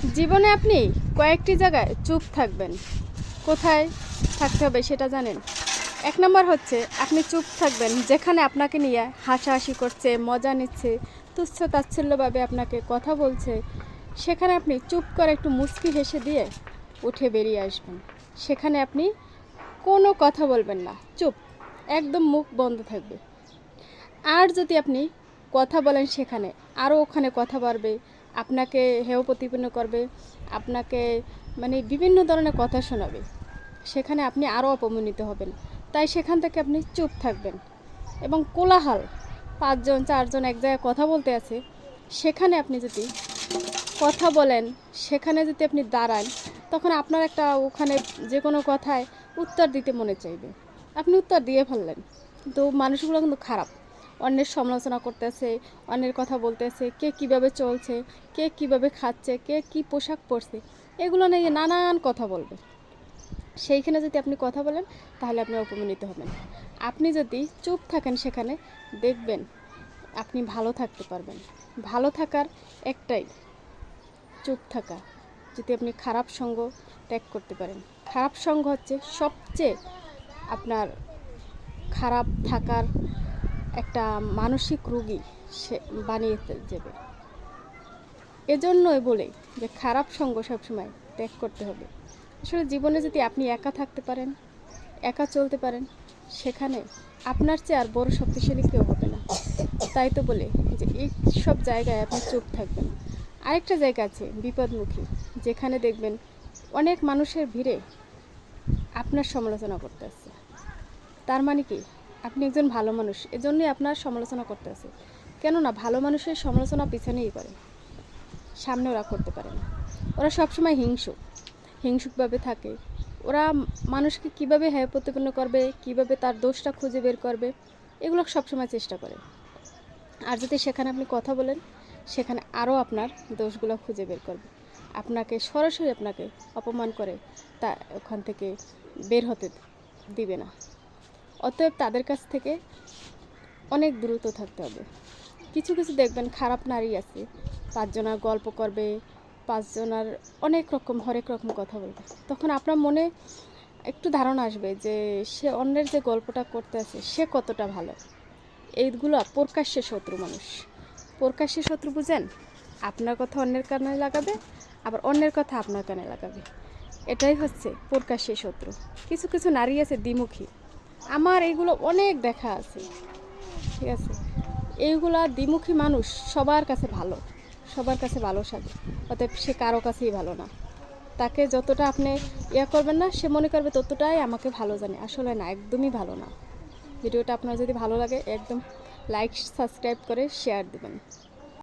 জীবনে আপনি কয়েকটি জায়গায় চুপ থাকবেন। কোথায় থাকতে হবে সেটা জানেন? এক নম্বর হচ্ছে, আপনি চুপ থাকবেন যেখানে আপনাকে নিয়ে হাসাহাসি করছে, মজা নিচ্ছে তুচ্ছ তাচ্ছিল্যভাবে আপনাকে কথা বলছে, সেখানে আপনি চুপ করে একটু মুচকি হেসে দিয়ে উঠে বেরিয়ে আসবেন। সেখানে আপনি কোনো কথা বলবেন না, চুপ, একদম মুখ বন্ধ থাকবে। আর যদি আপনি কথা বলেন সেখানে, আরও ওখানে কথা বাড়বে আপনাকে হেয় প্রতিপন্ন করবে, আপনাকে মানে বিভিন্ন ধরনের কথা শোনাবে। সেখানে আপনি আরও অপমানিত হবেন। তাই সেখান থেকে আপনি চুপ থাকবেন। এবং কোলাহল, পাঁচজন, চারজন এক জায়গায় কথা বলতে আছে, সেখানে আপনি যদি কথা বলেন, সেখানে যদি আপনি দাঁড়ান, তখন আপনার একটা ওখানে যে কোনো কথায় উত্তর দিতে মনে চাইবে। আপনি উত্তর দিয়ে ফেললেন। কিন্তু মানুষগুলো কিন্তু খারাপ। অন্যের সমালোচনা করতেছে, অন্যের কথা বলতেছে, কে কীভাবে চলছে, কে কীভাবে খাচ্ছে, কে কি পোশাক পরছে, এগুলো নিয়ে নানান কথা বলবে। সেইখানে যদি আপনি কথা বলেন, তাহলে আপনি অপমানিত হবেন। আপনি যদি চুপ থাকেন সেখানে, দেখবেন আপনি ভালো থাকতে পারবেন। ভালো থাকার একটাই চুপ থাকা, যদি আপনি খারাপ সঙ্গ ত্যাগ করতে পারেন। খারাপ সঙ্গ হচ্ছে সবচেয়ে আপনার খারাপ থাকার একটা মানসিক রোগী সে বানিয়ে যাবে এজন্যই বলে যে খারাপ সঙ্গ সবসময় ত্যাগ করতে হবে। আসলে জীবনে যদি আপনি একা থাকতে পারেন, একা চলতে পারেন, সেখানে আপনার চেয়ে আর বড় শক্তিশালী কেউ হবে না। তাই তো বলে যে এই সব জায়গায় আপনি চুপ থাকবেন। আরেকটা জায়গা আছে বিপদমুখী, যেখানে দেখবেন অনেক মানুষের ভিড়ে আপনার সমালোচনা করতে আসছে তার মানে কি? আপনি একজন ভালো মানুষ, এজন্যই আপনার সমালোচনা করতে আছে। কেননা ভালো মানুষের সমালোচনা পিছনেই করে সামনে ওরা করতে পারে না। ওরা সবসময় হিংসুক, হিংসুকভাবে থাকে। ওরা মানুষকে কীভাবে হ্যায় প্রতিপন্ন করবে, কীভাবে তার দোষটা খুঁজে বের করবে, এগুলো সবসময় চেষ্টা করে। আর যদি সেখানে আপনি কথা বলেন, সেখানে আরও আপনার দোষগুলো খুঁজে বের করবে। আপনাকে সরাসরি আপনাকে অপমান করে তা ওখান থেকে বের হতে দিবে না। অতএব তাদের কাছ থেকে অনেক দ্রুত থাকতে হবে। কিছু কিছু দেখবেন খারাপ নারী আছে, পাঁচজনার গল্প করবে, পাঁচজনার অনেক রকম, হরেক রকম কথা বলবে। তখন আপনার মনে একটু ধারণা আসবে যে সে অন্যের যে গল্পটা করতে আছে, সে কতটা ভালো। এইগুলো প্রকাশ্যে শত্রু মানুষ। প্রকাশ্যে শত্রু বুঝেন, আপনার কথা অন্যের কানে লাগাবে, আবার অন্যের কথা আপনার কানে লাগাবে। এটাই হচ্ছে প্রকাশ্যে শত্রু। কিছু কিছু নারী আছে দ্বিমুখী। আমার এইগুলো অনেক দেখা আছে। ঠিক আছে? এইগুলা দ্বিমুখী মানুষ সবার কাছে ভালো, সবার কাছে ভালো সাজে। অতএব সে কারও কাছেই ভালো না। তাকে যতটা আপনি ইয়া করবেন না, সে মনে করবে ততটাই আমাকে ভালো জানে। আসলে না, একদমই ভালো না। ভিডিওটা আপনার যদি ভালো লাগে, একদম লাইক সাবস্ক্রাইব করে শেয়ার দেবেন।